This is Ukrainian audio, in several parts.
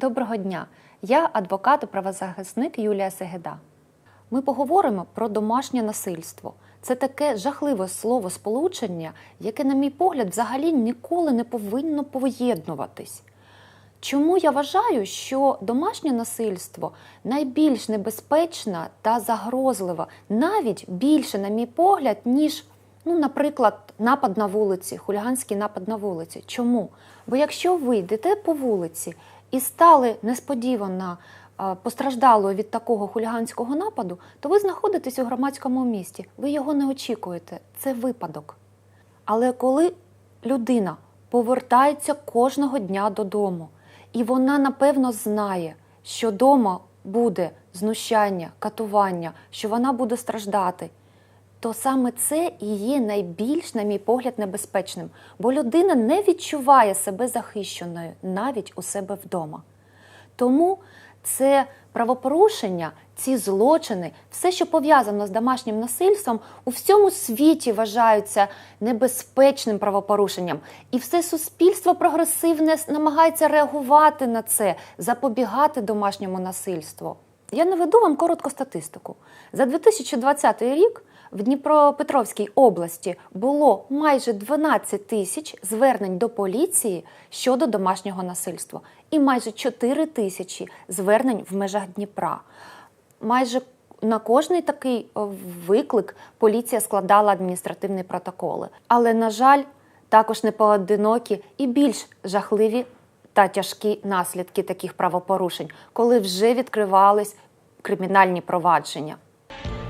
Доброго дня! Я адвокат і правозахисник Юлія Сегеда. Ми поговоримо про домашнє насильство. Це таке жахливе слово сполучення, яке, на мій погляд, взагалі ніколи не повинно поєднуватись. Чому я вважаю, що домашнє насильство найбільш небезпечна та загрозлива, навіть більше, на мій погляд, ніж, ну, наприклад, напад на вулиці, хуліганський напад на вулиці. Чому? Бо якщо ви йдете по вулиці і стали несподівано постраждалою від такого хуліганського нападу, то ви знаходитесь у громадському місті, ви його не очікуєте. Це випадок. Але коли людина повертається кожного дня додому, і вона напевно знає, що вдома буде знущання, катування, що вона буде страждати, то саме це і є найбільш, на мій погляд, небезпечним, бо людина не відчуває себе захищеною навіть у себе вдома. Тому це правопорушення, ці злочини, все, що пов'язано з домашнім насильством, у всьому світі вважаються небезпечним правопорушенням. І все суспільство прогресивне намагається реагувати на це, запобігати домашньому насильству. Я наведу вам коротко статистику. За 2020 рік в Дніпропетровській області було майже 12 тисяч звернень до поліції щодо домашнього насильства і майже 4 тисячі звернень в межах Дніпра. Майже на кожний такий виклик поліція складала адміністративні протоколи. Але, на жаль, також не поодинокі і більш жахливі та тяжкі наслідки таких правопорушень, коли вже відкривались кримінальні провадження.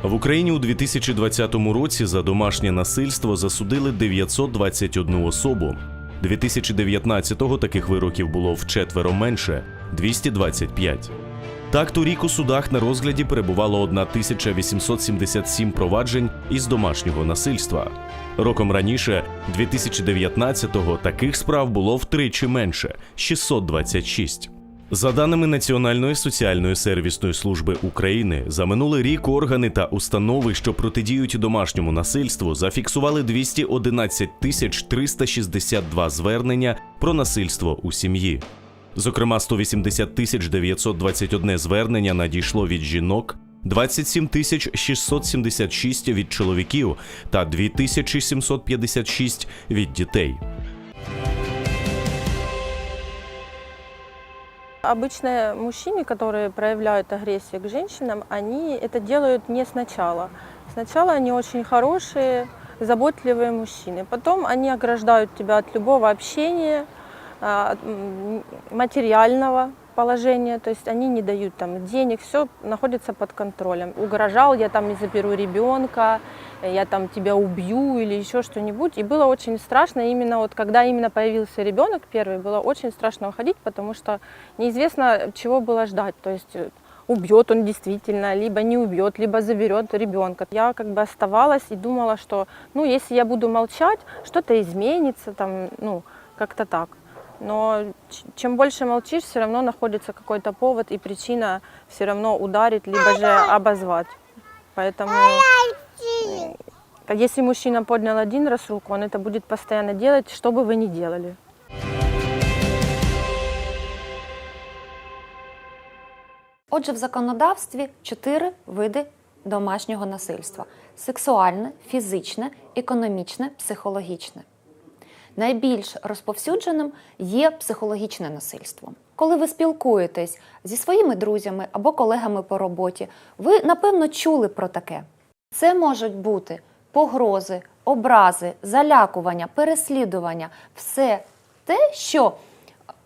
В Україні у 2020 році за домашнє насильство засудили 921 особу. 2019-го таких вироків було вчетверо менше 225. Так, торік у судах на розгляді перебувало 1877 проваджень із домашнього насильства. Роком раніше, 2019-го, таких справ було втричі менше 626. За даними Національної соціальної сервісної служби України, за минулий рік органи та установи, що протидіють домашньому насильству, зафіксували 211 тисяч 362 звернення про насильство у сім'ї. Зокрема, 180 тисяч 921 звернення надійшло від жінок, 27 тисяч 676 від чоловіків та 2756 від дітей. Обычно мужчины, которые проявляют агрессию к женщинам, они это делают не сначала. Сначала они очень хорошие, заботливые мужчины. Потом они ограждают тебя от любого общения, а, от, м, материального положения, то есть они не дают там денег, все находится под контролем. Угрожал, я там не заберу ребенка, я там тебя убью или еще что-нибудь. И было очень страшно именно вот когда именно появился ребенок первый, было очень страшно уходить, потому что неизвестно, чего было ждать. То есть э, убьет он действительно, либо не убьет, либо заберет ребенка. Я как бы оставалась и думала, что, ну, если я буду молчать, что-то изменится, там, ну, как-то так. Но чем больше молчишь, все равно находится какой-то повод и причина все равно ударить, либо же обозвать. Поэтому э, если мужчина поднял один раз руку, он это будет постоянно делать, что бы вы ни делали. Отже, в законодавстві чотири види домашнього насильства: сексуальне, фізичне, економічне, психологічне. Найбільш розповсюдженим є психологічне насильство. Коли ви спілкуєтесь зі своїми друзями або колегами по роботі, ви напевно чули про таке. Це можуть бути погрози, образи, залякування, переслідування все те, що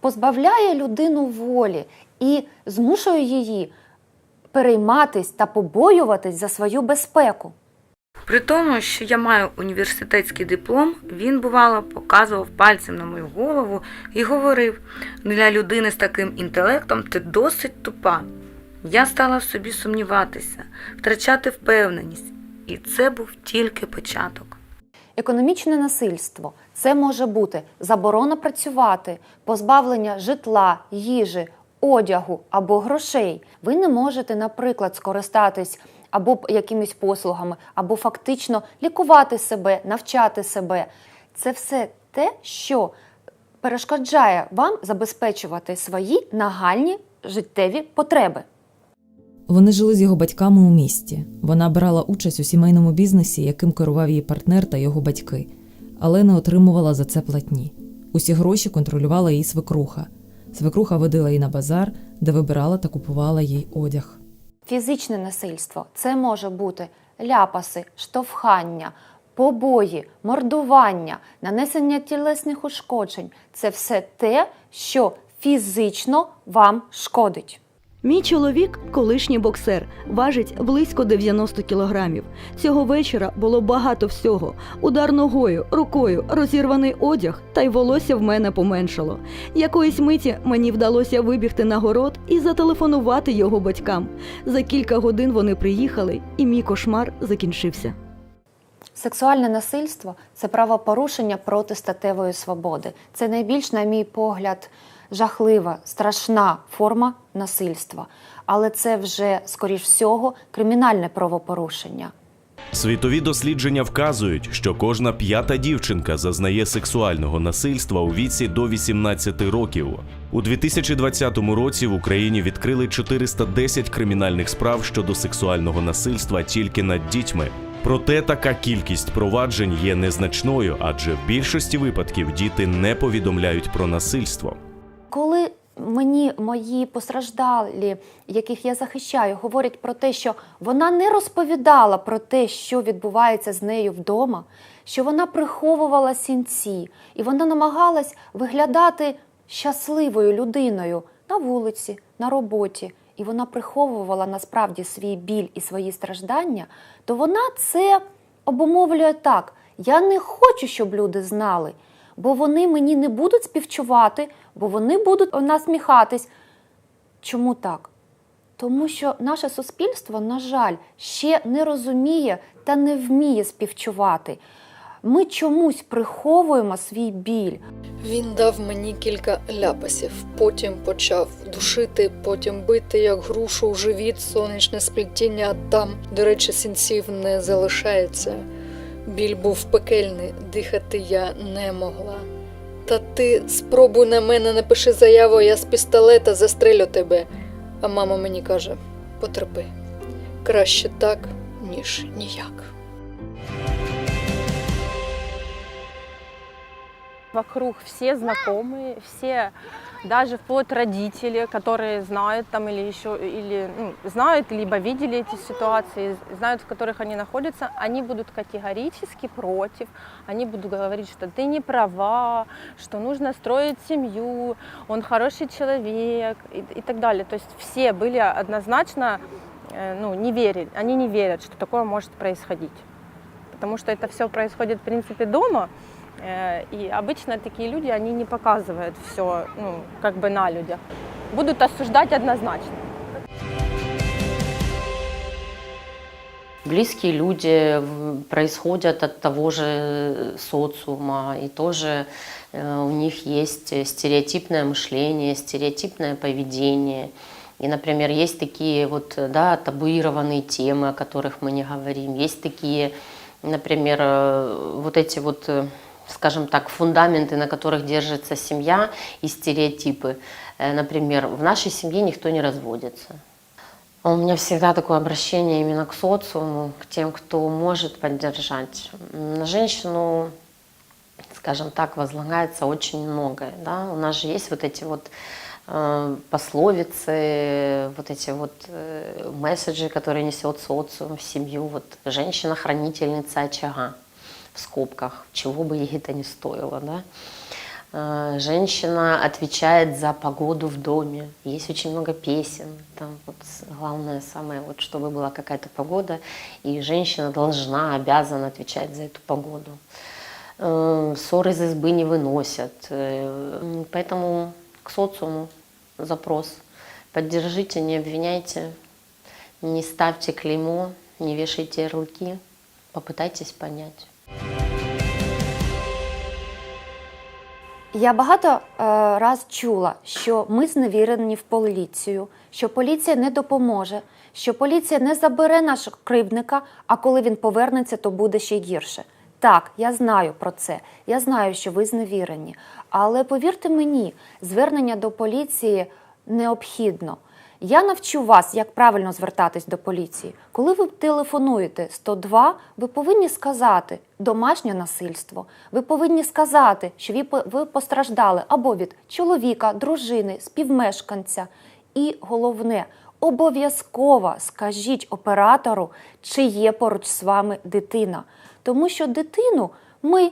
позбавляє людину волі і змушує її перейматись та побоюватись за свою безпеку. При тому, що я маю університетський диплом, він бувало показував пальцем на мою голову і говорив: для людини з таким інтелектом ти досить тупа. Я стала в собі сумніватися, втрачати впевненість, і це був тільки початок. Економічне насильство це може бути заборона працювати, позбавлення житла, їжі, одягу або грошей. Ви не можете, наприклад, скористатись або якимись послугами, або фактично лікувати себе, навчати себе. Це все те, що перешкоджає вам забезпечувати свої нагальні життєві потреби. Вони жили з його батьками у місті. Вона брала участь у сімейному бізнесі, яким керував її партнер та його батьки, але не отримувала за це платні. Усі гроші контролювала її свекруха. Свекруха водила її на базар, де вибирала та купувала їй одяг. Фізичне насильство це може бути ляпаси, штовхання, побої, мордування, нанесення тілесних ушкоджень. Це все те, що фізично вам шкодить. Мій чоловік, колишній боксер, важить близько 90 кілограмів. Цього вечора було багато всього: удар ногою, рукою, розірваний одяг, та й волосся в мене поменшало. Якоїсь миті мені вдалося вибігти на город і зателефонувати його батькам. За кілька годин вони приїхали, і мій кошмар закінчився. Сексуальне насильство це правопорушення проти статевої свободи. Це найбільш, на мій погляд, жахлива, страшна форма насильства. Але це вже, скоріш всього, кримінальне правопорушення. Світові дослідження вказують, що кожна п'ята дівчинка зазнає сексуального насильства у віці до 18 років. У 2020 році в Україні відкрили 410 кримінальних справ щодо сексуального насильства тільки над дітьми. Проте така кількість проваджень є незначною, адже в більшості випадків діти не повідомляють про насильство. Коли мені мої постраждалі, яких я захищаю, говорять про те, що вона не розповідала про те, що відбувається з нею вдома, що вона приховувала сінці, і вона намагалась виглядати щасливою людиною на вулиці, на роботі, і вона приховувала насправді свій біль і свої страждання, то вона це обумовлює так: я не хочу, щоб люди знали бо вони мені не будуть співчувати, бо вони будуть насміхатись. Чому так? Тому що наше суспільство, на жаль, ще не розуміє та не вміє співчувати. Ми чомусь приховуємо свій біль. Він дав мені кілька ляпасів, потім почав душити, потім бити як грушу у живіт, сонячне сплетіння, там, до речі, сінців не залишається. Біль був пекельний, дихати я не могла. Та ти спробуй на мене напиши заяву, я з пістолета застрелю тебе. А мама мені каже: потерпи. Краще так, ніж ніяк. Вокруг все знакомые, все, даже вплоть родители, которые знают там или еще, или ну, знают, либо видели эти ситуации, знают, в которых они находятся, они будут категорически против, они будут говорить, что ты не права, что нужно строить семью, он хороший человек и, и так далее. То есть все были однозначно, э, ну, не верили, они не верят, что такое может происходить. Потому что это все происходит, в принципе, дома, И обычно такие люди, они не показывают все, ну, как бы на людях. Будут осуждать однозначно. Близкие люди в- происходят от того же социума, и тоже э, у них есть стереотипное мышление, стереотипное поведение. И, например, есть такие вот, э, да, табуированные темы, о которых мы не говорим. Есть такие, например, э, вот эти вот, э, скажем так, фундаменты, на которых держится семья и стереотипы. Э, Например, в нашей семье никто не разводится. У меня всегда такое обращение именно к социуму, к тем, кто может поддержать. На женщину, скажем так, возлагается очень многое. Да? У нас же есть вот эти вот э, пословицы, вот эти вот э, месседжи, которые несет социум в семью. Вот женщина-хранительница очага в скобках, чего бы ей это ни стоило. Да? Э, Женщина отвечает за погоду в доме. Есть очень много песен. Там вот главное самое, вот чтобы была какая-то погода, и женщина должна, обязана отвечать за эту погоду. Э, Ссоры из избы не выносят. Э, Поэтому к социуму запрос. Поддержите, не обвиняйте, не ставьте клеймо, не вешайте ярлыки, попытайтесь понять. Я багато е, раз чула, що ми зневірені в поліцію, що поліція не допоможе, що поліція не забере нашого кривдника, а коли він повернеться, то буде ще гірше. так, я знаю про це. Я знаю, що ви зневірені. Але повірте мені, звернення до поліції необхідно. Я навчу вас, як правильно звертатись до поліції. Коли ви телефонуєте 102, ви повинні сказати домашнє насильство. Ви повинні сказати, що ви постраждали або від чоловіка, дружини, співмешканця. І головне, обов'язково скажіть оператору, чи є поруч з вами дитина. Тому що дитину ми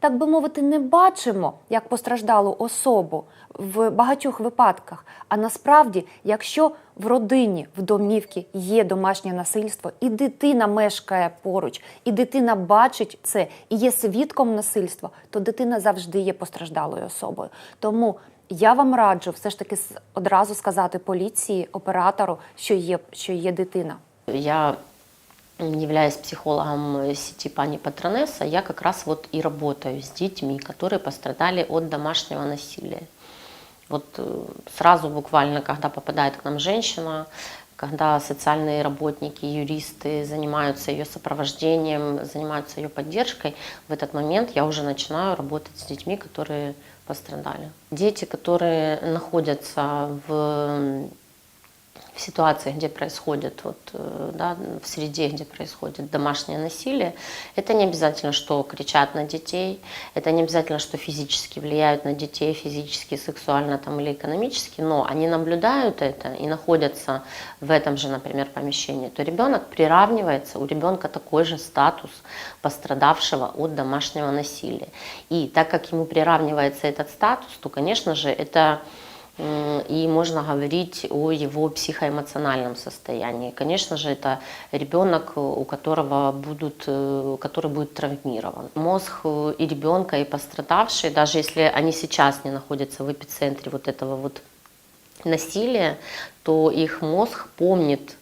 так би мовити, не бачимо як постраждалу особу в багатьох випадках. А насправді, якщо в родині, в домівці є домашнє насильство, і дитина мешкає поруч, і дитина бачить це, і є свідком насильства, то дитина завжди є постраждалою особою. Тому я вам раджу все ж таки одразу сказати поліції, оператору, що є, що є дитина. Я являясь психологом э, сети Пани Патронесса, я как раз вот и работаю с детьми, которые пострадали от домашнего насилия. Вот э, сразу буквально, когда попадает к нам женщина, когда социальные работники, юристы занимаются ее сопровождением, занимаются ее поддержкой, в этот момент я уже начинаю работать с детьми, которые пострадали. Дети, которые находятся в в ситуации, где происходит, вот, э, да, в среде, где происходит домашнее насилие, это не обязательно, что кричат на детей, это не обязательно, что физически влияют на детей, физически, сексуально там, или экономически, но они наблюдают это и находятся в этом же, например, помещении, то ребенок приравнивается, у ребенка такой же статус пострадавшего от домашнего насилия. И так как ему приравнивается этот статус, то, конечно же, это и можно говорить о его психоэмоциональном состоянии. Конечно же, это ребенок, у которого будут, э, который будет травмирован. Мозг э, и ребенка, и пострадавшие, даже если они сейчас не находятся в эпицентре вот этого вот насилия, то их мозг помнит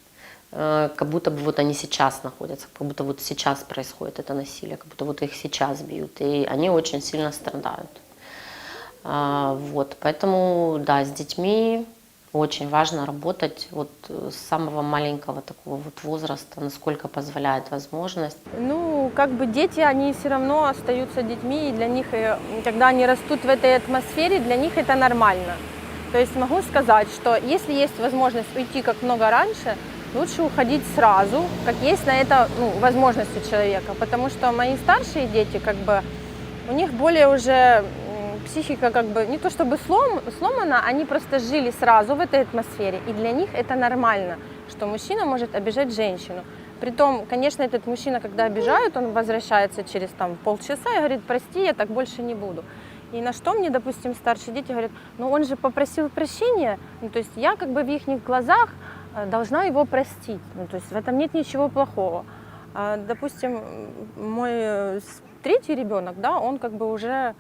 э, как будто бы вот они сейчас находятся, как будто вот сейчас происходит это насилие, как будто вот их сейчас бьют, и они очень сильно страдают. А, Вот, поэтому, да, с детьми очень важно работать вот э, с самого маленького такого вот возраста, насколько позволяет возможность. Ну, как бы дети, они все равно остаются детьми, и для них, э, когда они растут в этой атмосфере, для них это нормально. То есть могу сказать, что если есть возможность уйти как много раньше, лучше уходить сразу, как есть на это ну, возможность у человека. Потому что мои старшие дети, как бы, у них более уже психика как бы не то чтобы слом, сломана, они просто жили сразу в этой атмосфере, и для них это нормально, что мужчина может обижать женщину. Притом, конечно, этот мужчина, когда обижают, он возвращается через там, полчаса и говорит, прости, я так больше не буду. И на что мне, допустим, старшие дети говорят, ну он же попросил прощения, ну, то есть я как бы в их глазах э, должна его простить, ну, то есть в этом нет ничего плохого. А, допустим, мой э, третий ребенок, да, он как бы уже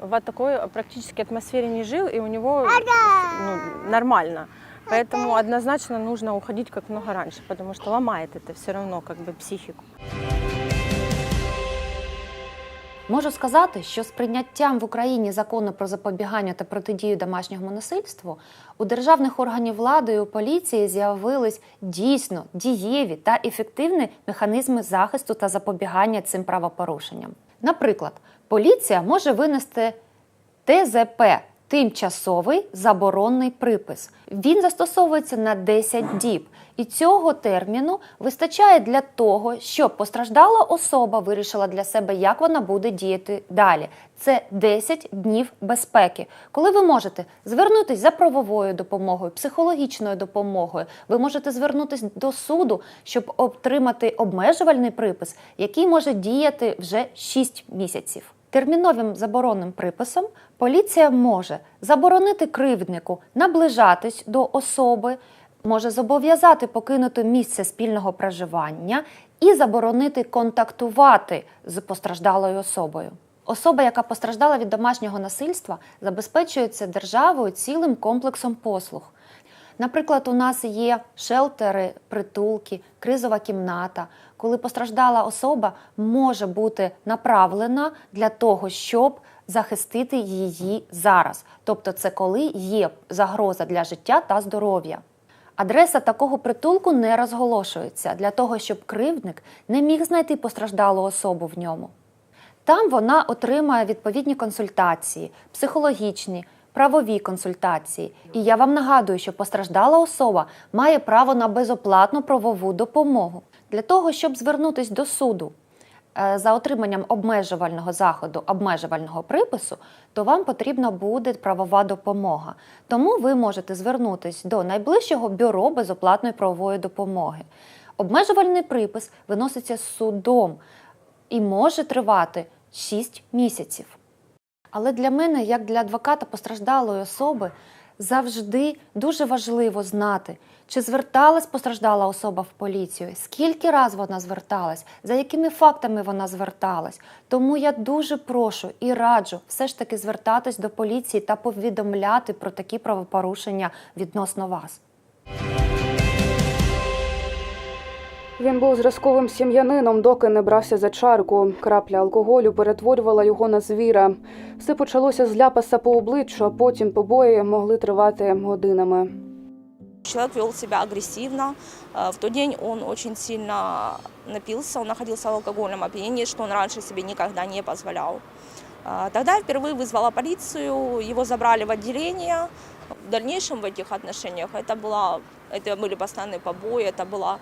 в такой практически атмосфере не жил, и у него ну, нормально. Поэтому однозначно нужно уходить как много раньше, потому что ломает это все равно как бы психику. Можу сказати, що з прийняттям в Україні закону про запобігання та протидію домашньому насильству у державних органів влади і у поліції з'явились дійсно дієві та ефективні механізми захисту та запобігання цим правопорушенням. Наприклад, поліція може винести ТЗП тимчасовий заборонний припис. Він застосовується на 10 діб. І цього терміну вистачає для того, щоб постраждала особа вирішила для себе, як вона буде діяти далі. Це 10 днів безпеки, коли ви можете звернутися за правовою допомогою, психологічною допомогою. Ви можете звернутися до суду, щоб отримати обмежувальний припис, який може діяти вже 6 місяців. Терміновим заборонним приписом поліція може заборонити кривднику наближатись до особи, може зобов'язати покинути місце спільного проживання і заборонити контактувати з постраждалою особою. Особа, яка постраждала від домашнього насильства, забезпечується державою цілим комплексом послуг. Наприклад, у нас є шелтери, притулки, кризова кімната, коли постраждала особа може бути направлена для того, щоб захистити її зараз. Тобто, це коли є загроза для життя та здоров'я. Адреса такого притулку не розголошується для того, щоб кривдник не міг знайти постраждалу особу в ньому. Там вона отримає відповідні консультації, психологічні, правові консультації. І я вам нагадую, що постраждала особа має право на безоплатну правову допомогу. Для того, щоб звернутися до суду е, за отриманням обмежувального заходу, обмежувального припису, то вам потрібна буде правова допомога. Тому ви можете звернутися до найближчого бюро безоплатної правової допомоги. Обмежувальний припис виноситься судом і може тривати 6 місяців. Але для мене, як для адвоката постраждалої особи, завжди дуже важливо знати, чи зверталась постраждала особа в поліцію, скільки раз вона зверталась, за якими фактами вона зверталась. Тому я дуже прошу і раджу все ж таки звертатись до поліції та повідомляти про такі правопорушення відносно вас. Він був зразковим сім'янином, доки не брався за чарку. Крапля алкоголю перетворювала його на звіра. Все почалося з ляпаса по обличчю, а потім побої могли тривати годинами. Человек вел себя агрессивно. Э, В тот день он очень сильно напился, он находился в алкогольном опьянении, что он раньше себе никогда не позволял. Э, Тогда я впервые вызвала полицию, его забрали в отделение. В дальнейшем в этих отношениях это, была, это были постоянные побои, это была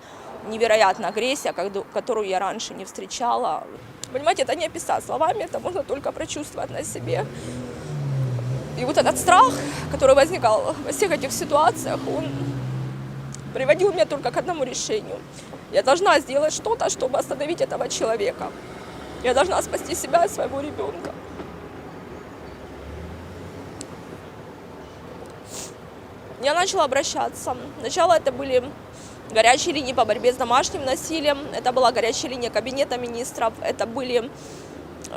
невероятная агрессия, которую я раньше не встречала. Понимаете, это не описать словами, это можно только прочувствовать на себе. И вот этот страх, который возникал во всех этих ситуациях, он приводил меня только к одному решению. Я должна сделать что-то, чтобы остановить этого человека. Я должна спасти себя и своего ребенка. Я начала обращаться. Сначала это были горячие линии по борьбе с домашним насилием, это была горячая линия кабинета министров, это были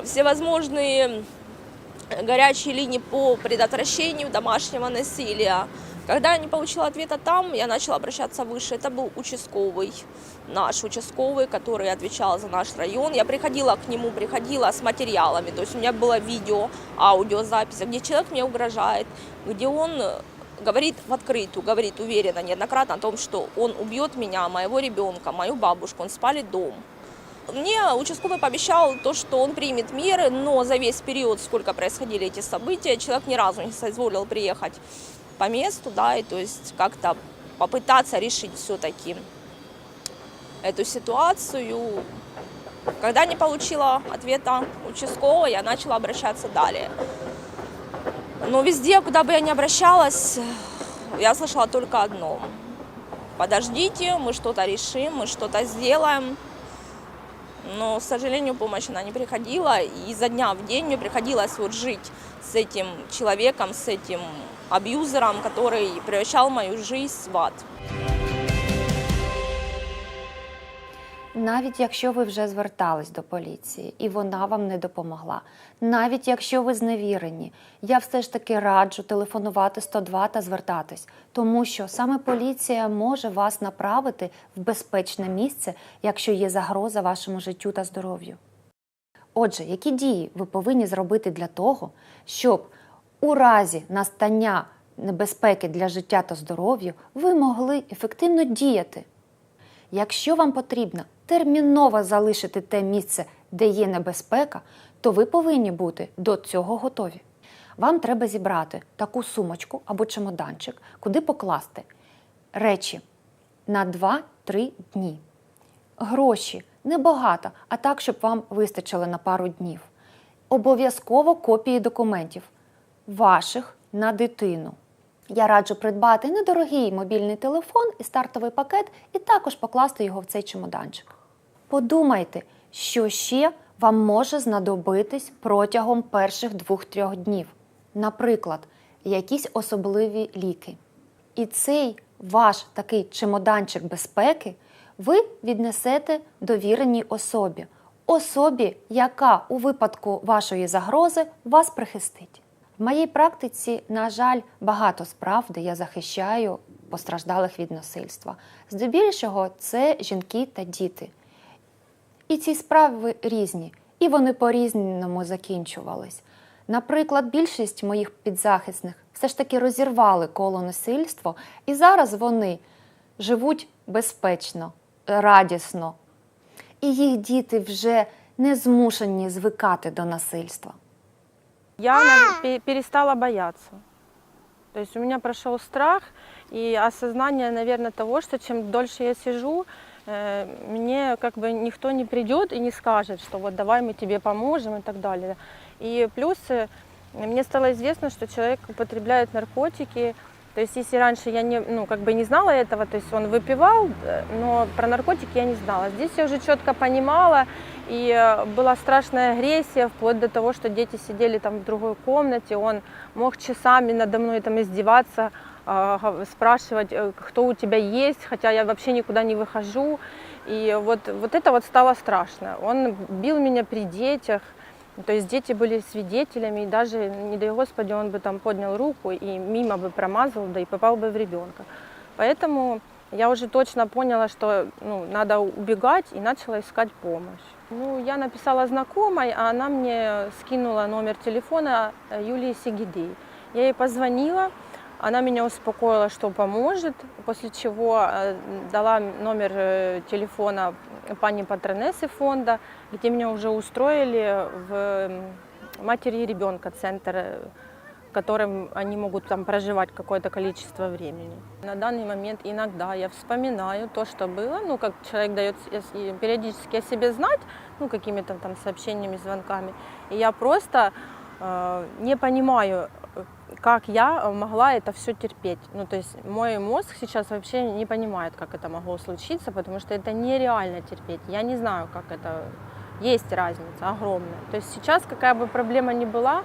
всевозможные горячие линии по предотвращению домашнего насилия. Когда я не получила ответа там, я начала обращаться выше. Это был участковый, наш участковый, который отвечал за наш район. Я приходила к нему, приходила с материалами. То есть у меня было видео, аудиозапись, где человек мне угрожает, где он говорит в открытую, говорит уверенно, неоднократно о том, что он убьет меня, моего ребенка, мою бабушку, он спалит дом. Мне участковый пообещал то, что он примет меры, но за весь период, сколько происходили эти события, человек ни разу не соизволил приехать по месту, да, и то есть как-то попытаться решить все-таки эту ситуацию. Когда не получила ответа участкового, я начала обращаться далее. Но везде, куда бы я ни обращалась, я слышала только одно. Подождите, мы что-то решим, мы что-то сделаем. Но, к сожалению, помощь она не приходила. И изо дня в день мне приходилось вот жить с этим человеком, с этим абьюзером, который превращал мою жизнь в ад. Навіть якщо ви вже звертались до поліції і вона вам не допомогла, навіть якщо ви зневірені, я все ж таки раджу телефонувати 102 та звертатись, тому що саме поліція може вас направити в безпечне місце, якщо є загроза вашому життю та здоров'ю. Отже, які дії ви повинні зробити для того, щоб у разі настання небезпеки для життя та здоров'я ви могли ефективно діяти? Якщо вам потрібно терміново залишити те місце, де є небезпека, то ви повинні бути до цього готові. Вам треба зібрати таку сумочку або чемоданчик, куди покласти речі на 2-3 дні. Гроші небагато, а так, щоб вам вистачило на пару днів. Обов'язково копії документів ваших на дитину. Я раджу придбати недорогий мобільний телефон і стартовий пакет, і також покласти його в цей чемоданчик. Подумайте, що ще вам може знадобитись протягом перших двох-трьох днів. Наприклад, якісь особливі ліки. І цей ваш такий чемоданчик безпеки ви віднесете довіреній особі, особі, яка у випадку вашої загрози вас прихистить. В моїй практиці, на жаль, багато справ, де я захищаю постраждалих від насильства. Здебільшого це жінки та діти. І ці справи різні, і вони по-різному закінчувались. Наприклад, більшість моїх підзахисних все ж таки розірвали коло насильства, і зараз вони живуть безпечно, радісно, і їх діти вже не змушені звикати до насильства. Я перестала бояться. То есть у меня прошел страх и осознание, наверное, того, что чем дольше я сижу, мне как бы никто не придет и не скажет, что вот давай мы тебе поможем и так далее. И плюс э, мне стало известно, что человек употребляет наркотики. То есть если раньше я не, ну, как бы не знала этого, то есть он выпивал, э, но про наркотики я не знала. Здесь я уже четко понимала, и э, была страшная агрессия, вплоть до того, что дети сидели там в другой комнате, он мог часами надо мной там издеваться, спрашивать, э, кто у тебя есть, хотя я вообще никуда не выхожу. И вот, вот это вот стало страшно. Он бил меня при детях, то есть дети были свидетелями, и даже, не дай Господи, он бы там поднял руку и мимо бы промазал, да и попал бы в ребенка. Поэтому я уже точно поняла, что ну, надо убегать и начала искать помощь. Ну, я написала знакомой, а она мне скинула номер телефона э, Юлии Сигидей. Я ей позвонила, она меня успокоила, что поможет, после чего э, дала номер э, телефона пани Патронессы фонда, где меня уже устроили в матери и ребенка центр, э, в котором они могут там проживать какое-то количество времени. На данный момент иногда я вспоминаю то, что было, ну, как человек дает периодически о себе знать, ну, какими-то там сообщениями, звонками, и я просто не понимаю, как я э, могла это все терпеть. Ну, то есть мой мозг сейчас вообще не понимает, как это могло случиться, потому что это нереально терпеть. Я не знаю, как это... Есть разница огромная. То есть сейчас какая бы проблема ни была,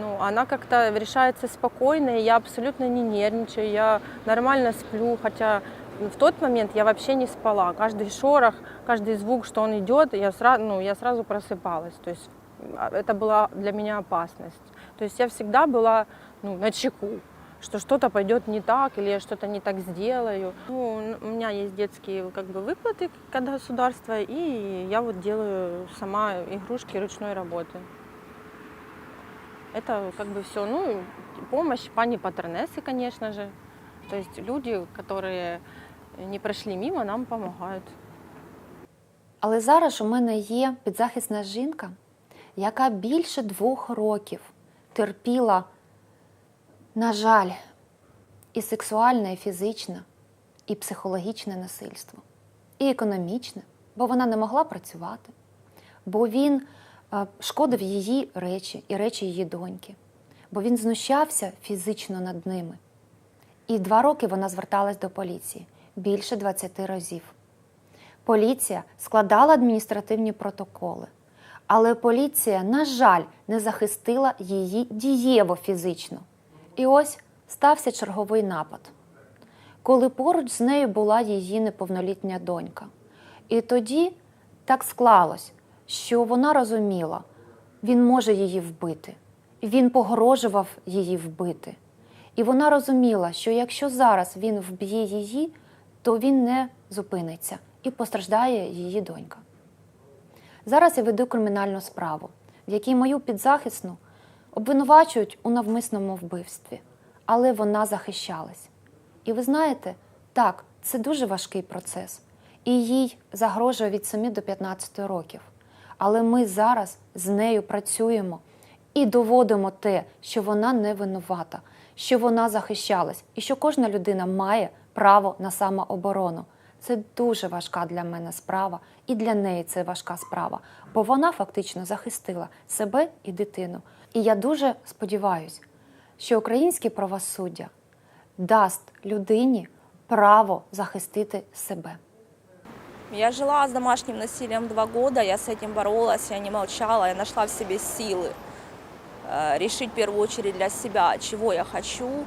ну, она как-то решается спокойно, и я абсолютно не нервничаю, я нормально сплю, хотя в тот момент я вообще не спала. Каждый шорох, каждый звук, что он идет, я сразу, ну, я сразу просыпалась. То есть а, это была для меня опасность. То есть я всегда была ну, на чеку, что что-то пойдет не так или я что-то не так сделаю. Ну, н- у меня есть детские как бы выплаты от государства, и я вот делаю сама игрушки ручной работы. Это как бы все. Ну, и помощь пани Патронессы, конечно же. То есть люди, которые не прошли мимо, нам помогают. Але зараз у мене є підзахисна жінка, яка більше двох років терпіла, на жаль, і сексуальне, і фізичне, і психологічне насильство, і економічне, бо вона не могла працювати, бо він е, шкодив її речі і речі її доньки, бо він знущався фізично над ними. І два роки вона зверталась до поліції більше 20 разів. Поліція складала адміністративні протоколи, але поліція, на жаль, не захистила її дієво фізично. І ось стався черговий напад, коли поруч з нею була її неповнолітня донька. І тоді так склалось, що вона розуміла, він може її вбити, він погрожував її вбити. І вона розуміла, що якщо зараз він вб'є її, то він не зупиниться і постраждає її донька. Зараз я веду кримінальну справу, в якій мою підзахисну обвинувачують у навмисному вбивстві, але вона захищалась. І ви знаєте, так, це дуже важкий процес, і їй загрожує від 7 до 15 років. Але ми зараз з нею працюємо і доводимо те, що вона не винувата, що вона захищалась, і що кожна людина має право на самооборону. Це дуже важка для мене справа, і для неї це важка справа, бо вона фактично захистила себе і дитину. І я дуже сподіваюся, що українське правосуддя дасть людині право захистити себе. Я жила с домашним насилием два года, я с этим боролась, я не молчала, я нашла в себе силы э, решить в первую очередь для себя, чего я хочу.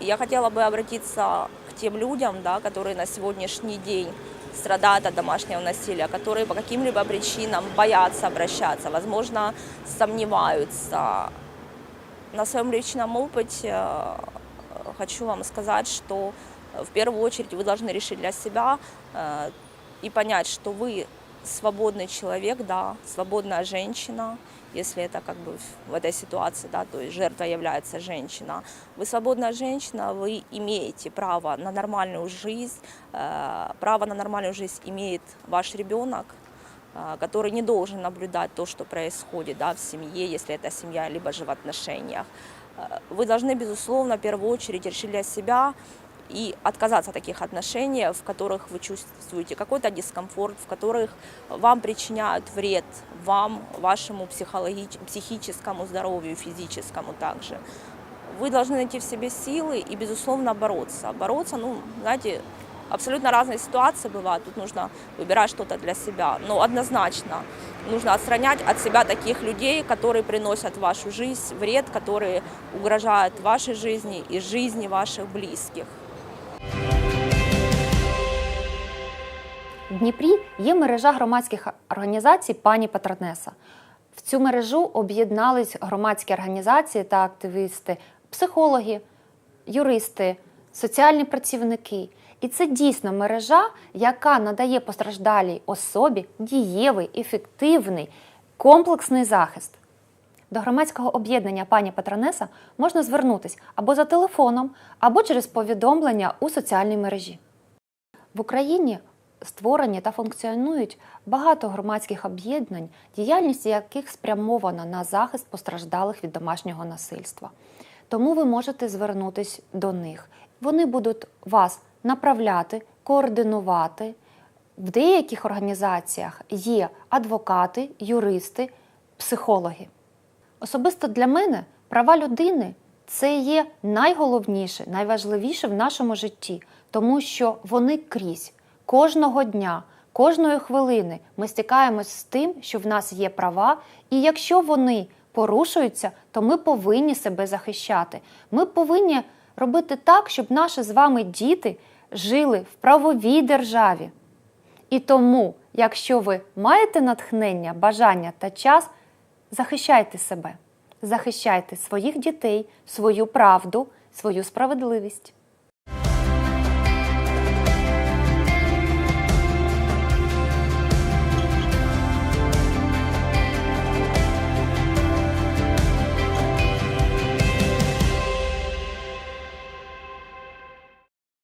Я хотела бы обратиться к тем людям, да, которые на сегодняшний день страдают от домашнего насилия, которые по каким-либо причинам боятся обращаться, возможно, сомневаются. На своем личном опыте э, хочу вам сказать, что э, в первую очередь вы должны решить для себя э, и понять, что вы свободный человек, да, свободная женщина, если это как бы в этой ситуации, да, то есть жертва является женщина. Вы свободная женщина, вы имеете право на нормальную жизнь, э, право на нормальную жизнь имеет ваш ребенок, э, который не должен наблюдать то, что происходит да, в семье, если это семья, либо же в отношениях. Э, Вы должны, безусловно, в первую очередь решить для себя и отказаться от таких отношений, в которых вы чувствуете какой-то дискомфорт, в которых вам причиняют вред, вам, вашему психологич- психическому здоровью, физическому также. Вы должны найти в себе силы и, безусловно, бороться. Бороться, ну, знаете, абсолютно разные ситуации бывают. Тут нужно выбирать что-то для себя. Но однозначно нужно отстранять от себя таких людей, которые приносят в вашу жизнь вред, которые угрожают вашей жизни и жизни ваших близких. В Дніпрі є мережа громадських організацій пані Патронеса. В цю мережу об'єднались громадські організації та активісти, психологи, юристи, соціальні працівники. І це дійсно мережа, яка надає постраждалій особі дієвий, ефективний, комплексний захист. До громадського об'єднання пані Патронеса можна звернутися або за телефоном, або через повідомлення у соціальній мережі. В Україні створені та функціонують багато громадських об'єднань, діяльність яких спрямована на захист постраждалих від домашнього насильства. Тому ви можете звернутися до них. Вони будуть вас направляти, координувати. В деяких організаціях є адвокати, юристи, психологи. Особисто для мене права людини це є найголовніше, найважливіше в нашому житті, тому що вони крізь кожного дня, кожної хвилини ми стикаємось з тим, що в нас є права, і якщо вони порушуються, то ми повинні себе захищати. Ми повинні робити так, щоб наші з вами діти жили в правовій державі. І тому, якщо ви маєте натхнення, бажання та час, захищайте себе, захищайте своїх дітей, свою правду, свою справедливість.